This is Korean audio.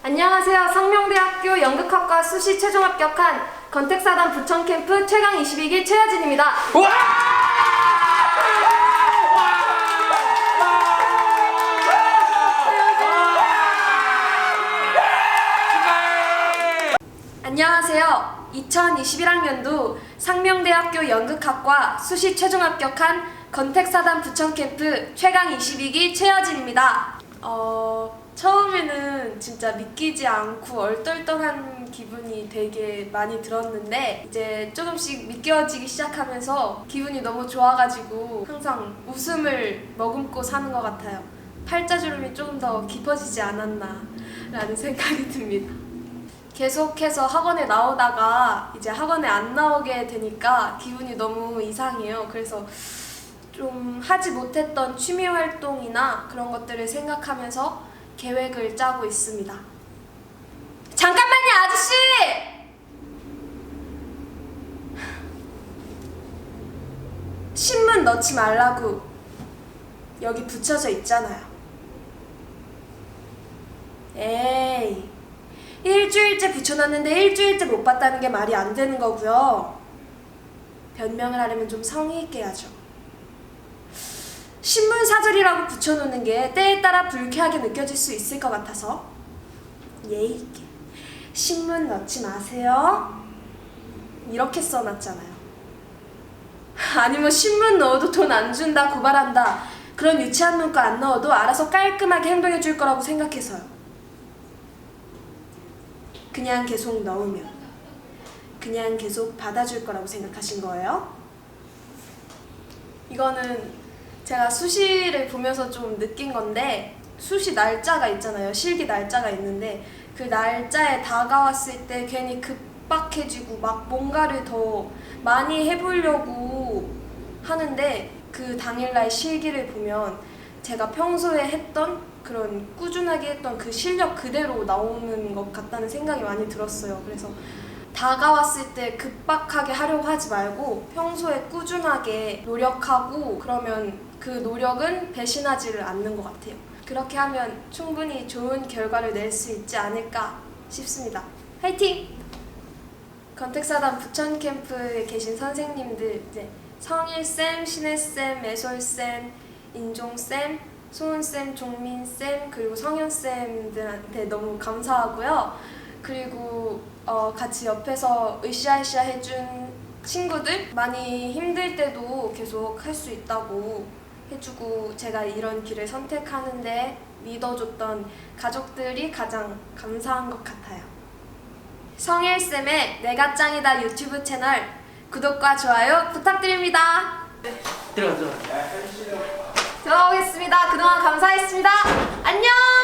안녕하세요. 상명대학교 연극학과 수시 최종 합격한 건택사단 부천 캠프 최강 22기 최하진입니다. 안녕하세요. 2021학년도 상명대학교 연극학과 수시 최종 합격한 건택사단 부천 캠프 최강 22기 최여진입니다. 어, 처음에는 진짜 믿기지 않고 얼떨떨한 기분이 되게 많이 들었는데 이제 조금씩 믿겨지기 시작하면서 기분이 너무 좋아가지고 항상 웃음을 머금고 사는 것 같아요. 팔자주름이 조금 더 깊어지지 않았나라는 생각이 듭니다. 계속해서 학원에 나오다가 이제 학원에 안 나오게 되니까 기분이 너무 이상해요. 그래서 좀 하지 못했던 취미 활동이나 그런 것들을 생각하면서 계획을 짜고 있습니다. 잠깐만요, 아저씨! 신문 넣지 말라고 여기 붙여져 있잖아요. 에이. 일주일째 붙여놨는데 일주일째 못 봤다는 게 말이 안 되는 거고요. 변명을 하려면 좀 성의 있게 하죠. 신문 사절이라고 붙여놓는 게 때에 따라 불쾌하게 느껴질 수 있을 것 같아서 예의 있게 신문 넣지 마세요. 이렇게 써놨잖아요. 아니면 신문 넣어도 돈 안 준다 고발한다 그런 유치한 문구 안 넣어도 알아서 깔끔하게 행동해 줄 거라고 생각해서요. 그냥 계속 넣으면 그냥 계속 받아줄 거라고 생각하신 거예요? 이거는 제가 수시를 보면서 좀 느낀 건데 수시 날짜가 있잖아요. 실기 날짜가 있는데 그 날짜에 다가왔을 때 괜히 급박해지고 막 뭔가를 더 많이 해보려고 하는데 그 당일날 실기를 보면 제가 평소에 했던 그런 꾸준하게 했던 그 실력 그대로 나오는 것 같다는 생각이 많이 들었어요. 그래서 다가왔을 때 급박하게 하려고 하지 말고 평소에 꾸준하게 노력하고 그러면 그 노력은 배신하지를 않는 것 같아요. 그렇게 하면 충분히 좋은 결과를 낼 수 있지 않을까 싶습니다. 화이팅! 건택사단 부천 캠프에 계신 선생님들 이제 성일쌤, 신혜쌤, 애솔쌤, 인종쌤, 소은쌤, 종민쌤 그리고 성현쌤들한테 너무 감사하고요. 그리고 어, 같이 옆에서 으쌰으쌰 해준 친구들 많이 힘들 때도 계속 할 수 있다고 해주고 제가 이런 길을 선택하는데 믿어줬던 가족들이 가장 감사한 것 같아요. 성일쌤의 내가 짱이다 유튜브 채널 구독과 좋아요 부탁드립니다. 들어가 들어가. 들어가겠습니다. 그동안 감사했습니다. 안녕!